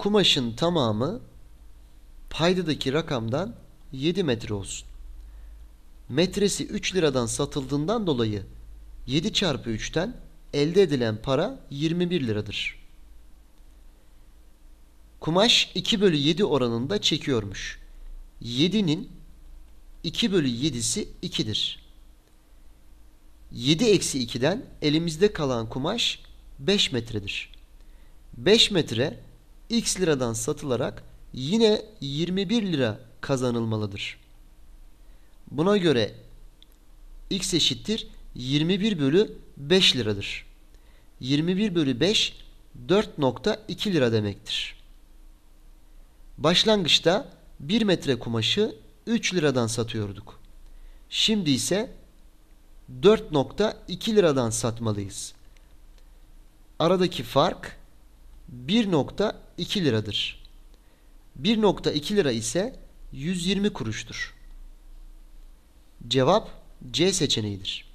kumaşın tamamı paydadaki rakamdan 7 metre olsun. Metresi 3 liradan satıldığından dolayı 7 çarpı 3'ten elde edilen para 21 liradır. Kumaş 2 bölü 7 oranında çekiyormuş. 7'nin 2 bölü 7'si 2'dir. 7 eksi 2'den elimizde kalan kumaş 5 metredir. 5 metre x liradan satılarak yine 21 lira kazanılmalıdır. Buna göre x eşittir 21 bölü 5 liradır. 21 bölü 5 4.2 lira demektir. Başlangıçta 1 metre kumaşı 3 liradan satıyorduk. Şimdi ise 4.2 liradan satmalıyız. Aradaki fark 1.2 liradır. 1.2 lira ise 120 kuruştur. Cevap C seçeneğidir.